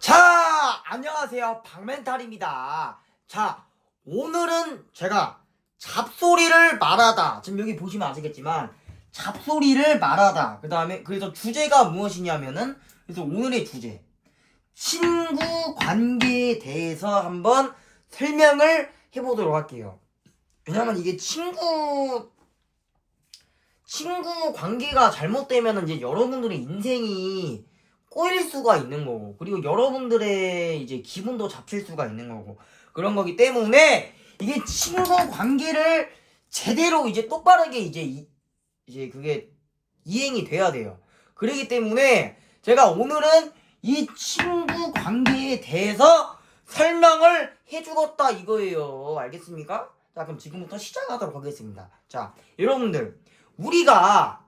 자, 안녕하세요. 박멘탈입니다. 자, 오늘은 제가 잡소리를 말하다. 지금 여기 보시면 아시겠지만, 잡소리를 말하다. 그 다음에, 그래서 주제가 무엇이냐면은, 그래서 오늘의 주제. 친구 관계에 대해서 한번 설명을 해보도록 할게요. 왜냐면 이게 친구, 친구 관계가 잘못되면은 이제 여러분들의 인생이 꼬일 수가 있는 거고 그리고 여러분들의 이제 기분도 잡힐 수가 있는 거고 그런 거기 때문에 이게 친구 관계를 제대로 이제 똑바르게 이제 이, 이제 그게 이행이 돼야 돼요. 그렇기 때문에 제가 오늘은 이 친구 관계에 대해서 설명을 해주겠다 이거예요. 알겠습니까? 자 그럼 지금부터 시작하도록 하겠습니다. 자 여러분들 우리가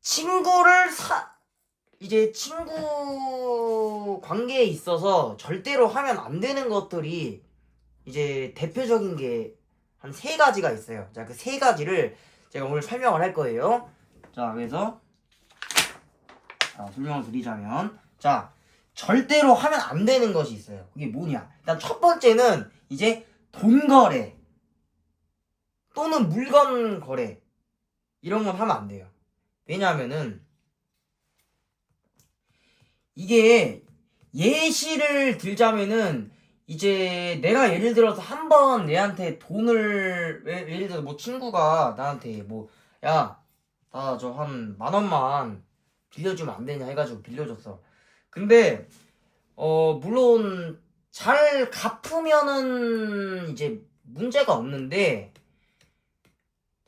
친구를 사 이제 친구 관계에 있어서 절대로 하면 안 되는 것들이 이제 대표적인 게 한 세 가지가 있어요. 자, 그 세 가지를 제가 오늘 설명을 할 거예요. 자, 그래서 자, 설명을 드리자면 자, 절대로 하면 안 되는 것이 있어요. 그게 뭐냐? 일단 첫 번째는 이제 돈 거래 또는 물건 거래 이런 건 하면 안 돼요. 왜냐하면은 이게 예시를 들자면은 이제 내가 예를 들어서 한번 내한테 돈을 예- 예를 들어서 뭐 친구가 나한테 뭐 야 나 저 한 만 원만 빌려주면 안 되냐 해가지고 빌려줬어 근데 어 물론 잘 갚으면은 이제 문제가 없는데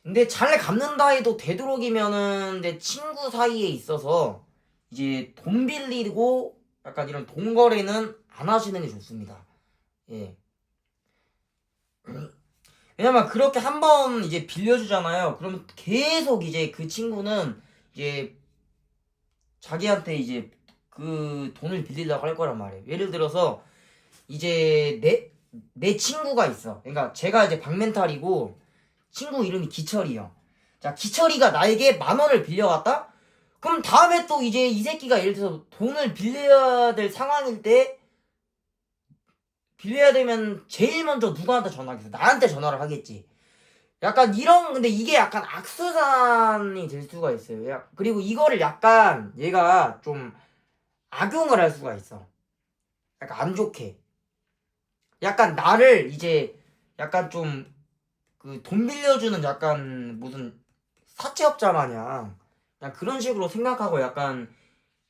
근데 잘 갚는다 해도 되도록이면은 내 친구 사이에 있어서 이제 돈 빌리고 약간 이런 돈 거래는 안 하시는 게 좋습니다. 예. 왜냐면 그렇게 한 번 이제 빌려주잖아요. 그러면 계속 이제 그 친구는 이제 자기한테 이제 그 돈을 빌리려고 할 거란 말이에요. 예를 들어서 이제 내, 내 친구가 있어. 그러니까 제가 이제 박멘탈이고 친구 이름이 기철이요. 자, 기철이가 나에게 만 원을 빌려갔다? 그럼 다음에 또 이제 이 새끼가 예를 들어서 돈을 빌려야 될 상황일 때 빌려야 되면 제일 먼저 누구한테 전화하겠어? 나한테 전화를 하겠지. 약간 이런 근데 이게 약간 악수산이 될 수가 있어요. 야- 그리고 이거를 약간 얘가 좀 악용을 할 수가 있어. 약간 안 좋게. 약간 나를 이제 약간 좀 그 돈 빌려주는 약간 무슨 사채업자 마냥 그냥 그런 식으로 생각하고 약간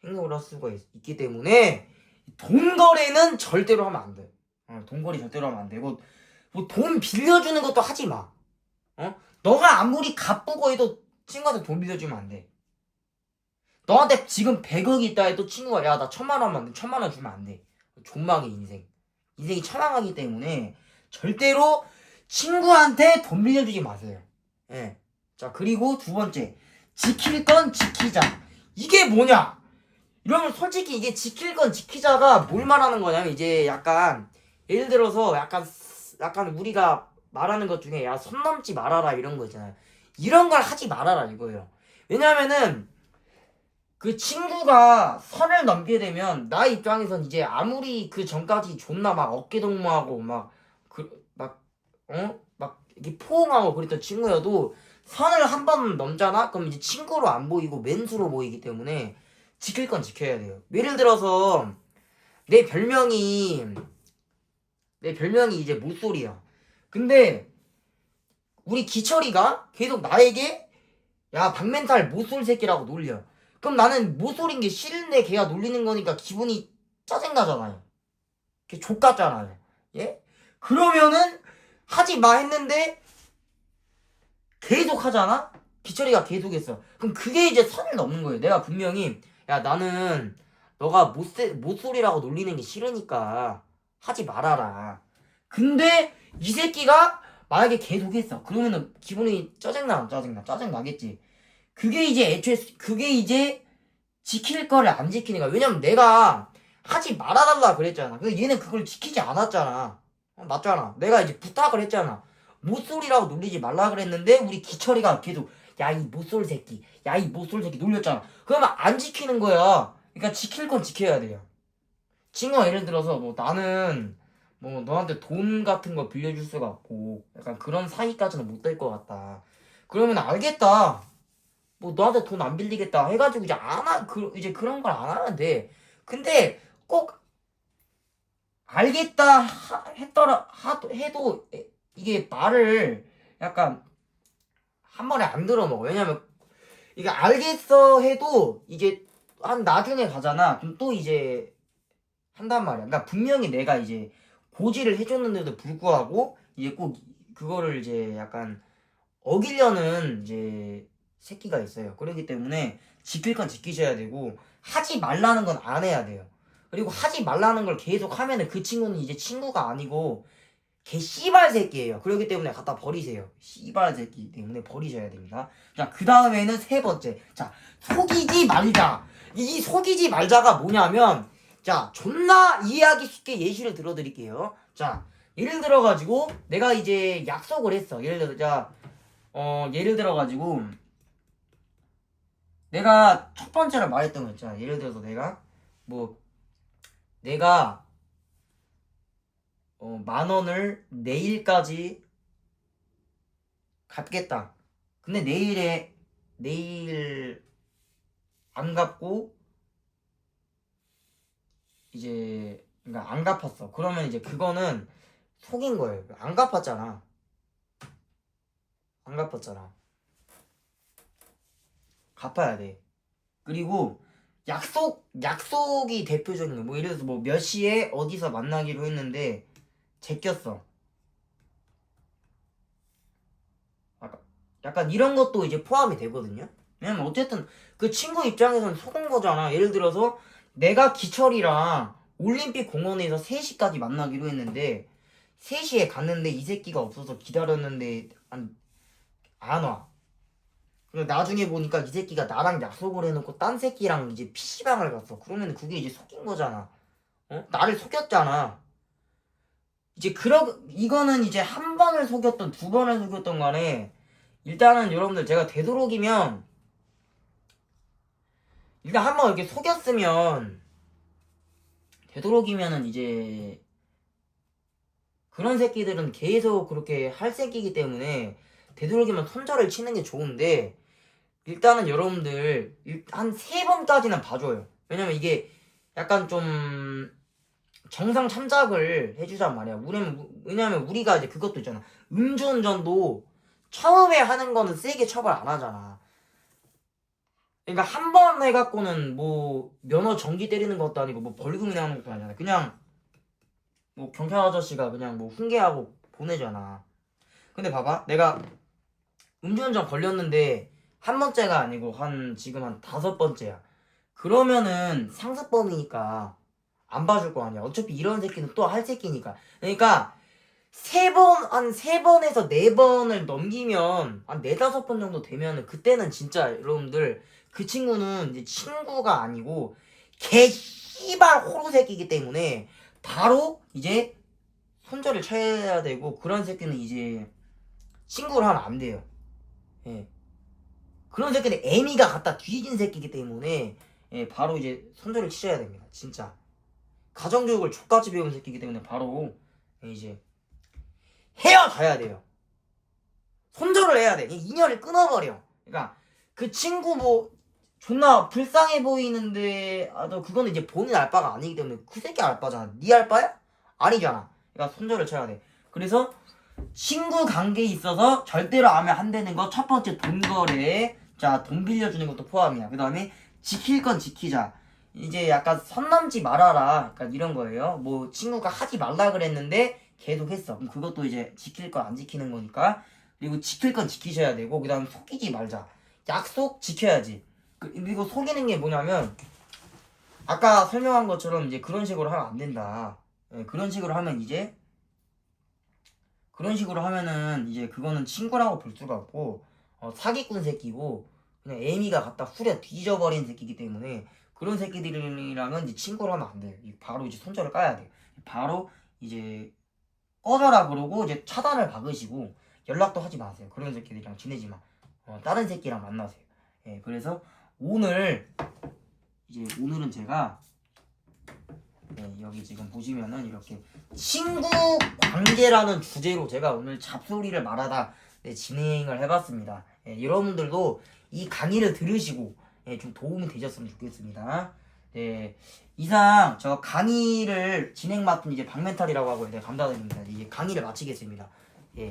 행동을 할 수가 있, 기 때문에 돈 거래는 절대로 하면 안 돼. 어, 돈 거래 절대로 하면 안 되고 뭐 돈 빌려주는 것도 하지 마. 어? 너가 아무리 갚고 해도 친구한테 돈 빌려주면 안 돼. 너한테 지금 100억이 있다 해도 친구가 야 나 천만 원만 돼. 천만 원 주면 안 돼. 존망의 인생. 인생이 처망하기 때문에 절대로 친구한테 돈 빌려주지 마세요. 예. 자 그리고 두 번째 지킬 건 지키자. 이게 뭐냐? 이러면 솔직히 이게 지킬 건 지키자가 뭘 말하는 거냐면 이제 약간 예를 들어서 약간 약간 우리가 말하는 것 중에 야 선 넘지 말아라 이런 거 있잖아요. 이런 걸 하지 말아라 이거예요. 왜냐하면은 그 친구가 선을 넘게 되면 나 입장에선 이제 아무리 그 전까지 존나 막 어깨 동무하고 막그막 어? 막 이렇게 포옹하고 그랬던 친구여도 선을 한 번 넘잖아? 그럼 이제 친구로 안 보이고 맨수로 보이기 때문에 지킬 건 지켜야 돼요. 예를 들어서 내 별명이 내 별명이 이제 모쏠이야. 근데 우리 기철이가 계속 나에게 야 박멘탈 모쏠 새끼라고 놀려. 그럼 나는 모쏠인 게 싫은데 걔가 놀리는 거니까 기분이 짜증나잖아요. 걔 족같잖아요. 예? 그러면은 하지 마 했는데 계속 하잖아? 기철이가 계속 했어. 그럼 그게 이제 선을 넘는 거예요. 내가 분명히 야 나는 너가 못세, 못소리라고 놀리는 게 싫으니까 하지 말아라. 근데 이 새끼가 만약에 계속 했어. 그러면은 기분이 짜증나, 짜증나, 짜증나겠지. 그게 이제 애초에, 그게 이제 지킬 거를 안 거야. 왜냐면 내가 하지 말아달라 그랬잖아. 근데 얘는 그걸 지키지 않았잖아. 어, 맞잖아. 내가 이제 부탁을 했잖아. 못소리라고 놀리지 말라 그랬는데 우리 기철이가 계속 야이 못쏠 새끼. 야이 못쏠 새끼 놀렸잖아. 그러면 안 지키는 거야. 그러니까 지킬 건 지켜야 돼요. 친구가 예를 들어서 뭐 나는 뭐 너한테 돈 같은 거 빌려줄 수가 없고 약간 그런 사이까지는 못 될 것 같다. 그러면 알겠다. 뭐 너한테 돈 안 빌리겠다 해가지고 이제 안 하 그 이제 그런 걸안돼 근데 꼭 알겠다 하- 했더라 하, 해도 에- 이게 말을 약간 한 번에 안 들어먹어. 왜냐면 이게 알겠어 해도 이게 한 나중에 가잖아. 그럼 또 이제 한단 말이야. 그러니까 분명히 내가 이제 고지를 해줬는데도 불구하고 이제 꼭 그거를 이제 약간 어기려는 이제 새끼가 있어요. 그렇기 때문에 지킬 건 지키셔야 되고 하지 말라는 건 안 해야 돼요 그리고 하지 말라는 걸 계속 하면은 그 친구는 이제 친구가 아니고 개 씨발 새끼예요. 그렇기 때문에 갖다 버리세요. 씨발 새끼 때문에 버리셔야 됩니다. 자, 그 다음에는 세 번째. 자, 속이지 말자. 이 속이지 말자가 뭐냐면, 자, 존나 이해하기 쉽게 예시를 들어드릴게요. 자, 예를 들어가지고, 내가 이제 약속을 했어. 예를 들어, 자, 어, 예를 들어가지고, 내가 첫 번째로 말했던 거 있잖아. 예를 들어서 내가, 뭐, 내가 어, 만 원을 내일까지 갚겠다. 근데 내일에 내일 안 갚고 이제 그러니까 안 갚았어. 그러면 이제 그거는 속인 거예요. 안 갚았잖아. 안 갚았잖아. 갚아야 돼. 그리고 약속 약속이 대표적인 거. 뭐 예를 들어서 뭐 몇 시에 어디서 만나기로 했는데 제꼈어. 약간, 이런 것도 이제 포함이 되거든요. 왜냐면 어쨌든 그 친구 입장에서는 속은 거잖아. 예를 들어서 내가 기철이랑 올림픽 공원에서 3시까지 만나기로 했는데 3시에 갔는데 이 새끼가 없어서 기다렸는데 안, 안 와. 그리고 나중에 보니까 이 새끼가 나랑 약속을 해놓고 딴 새끼랑 이제 PC방을 갔어. 그러면 그게 이제 속인 거잖아. 어? 나를 속였잖아. 이제 그러 이거는 이제 한 번을 속였던 두 번을 속였던 간에 일단은 여러분들 제가 되도록이면 일단 한 번 이렇게 속였으면 되도록이면은 이제 그런 새끼들은 계속 그렇게 할 새끼이기 때문에 되도록이면 손절을 치는 게 좋은데 일단은 여러분들 한 세 번까지는 봐줘요. 왜냐면 이게 약간 좀 정상 참작을 해주란 말이야. 왜냐면, 왜냐면 우리가 이제 그것도 있잖아. 음주운전도 처음에 하는 거는 세게 처벌 안 하잖아. 그러니까 한 번 해갖고는 뭐 면허 정지 때리는 것도 아니고 뭐 벌금이 나는 것도 아니잖아. 그냥 뭐 경찰 아저씨가 그냥 뭐 훈계하고 보내잖아. 근데 봐봐. 내가 음주운전 걸렸는데 한 번째가 아니고 한 지금 한 다섯 번째야. 그러면은 상습범이니까 안 봐줄 거 아니야. 어차피 이런 새끼는 또 할 새끼니까. 그러니까 세 번, 한 세 번에서 네 번을 넘기면 한 네 다섯 번 정도 되면은 그때는 진짜 여러분들 그 친구는 이제 친구가 아니고 개 씨발 호로 새끼이기 때문에 바로 이제 손절을 쳐야 되고 그런 새끼는 이제 친구를 하면 안 돼요. 예. 그런 새끼는 애미가 갖다 뒤진 새끼이기 때문에 예, 바로 이제 손절을 치셔야 됩니다. 진짜. 가정교육을 족같이 배운 새끼이기 때문에 바로 예, 이제 헤어져야 돼요. 손절을 해야 돼. 이 인연을 끊어버려. 그러니까 그 친구 뭐 존나 불쌍해 보이는데 아너 그거는 이제 본인 알바가 아니기 때문에 그 새끼 알바잖아. 네 알바야? 아니잖아. 그러니까 손절을 쳐야 돼. 그래서 친구 관계에 있어서 절대로 하면 안 되는 거 첫 번째 돈 거래. 자, 돈 빌려주는 것도 포함이야. 그 다음에 지킬 건 지키자. 이제 약간 선 넘지 말아라. 약간 이런 거예요. 뭐 친구가 하지 말라 그랬는데 계속 했어. 그것도 이제 지킬 건 안 지키는 거니까. 그리고 지킬 건 지키셔야 되고 그 다음 속이지 말자. 약속 지켜야지. 그- 그리고 속이는 게 뭐냐면 아까 설명한 것처럼 이제 그런 식으로 하면 안 된다. 예, 그런 식으로 하면 이제 그런 식으로 하면은 이제 그거는 친구라고 볼 수가 없고 어, 사기꾼 새끼고 그냥 애미가 갖다 후려 뒤져버린 새끼이기 때문에 그런 새끼들이랑은 이제 친구로 하면 안 돼요. 이 바로 이제 손절을 까야 돼요. 바로 이제 꺼져라 그러고 이제 차단을 박으시고 연락도 하지 마세요. 그런 새끼들이랑 지내지 마. 어, 다른 새끼랑 만나세요. 예, 그래서 오늘 이제 오늘은 제가 네, 여기 지금 보시면은 이렇게 친구 관계라는 주제로 제가 오늘 잡소리를 말하다 네, 진행을 해봤습니다. 예, 여러분들도 이 강의를 들으시고 예, 좀 도움이 되셨으면 좋겠습니다. 네, 이상 저 강의를 진행 맡은 이제 박멘탈이라고 하고 네, 감사드립니다. 이제 강의를 마치겠습니다. 예,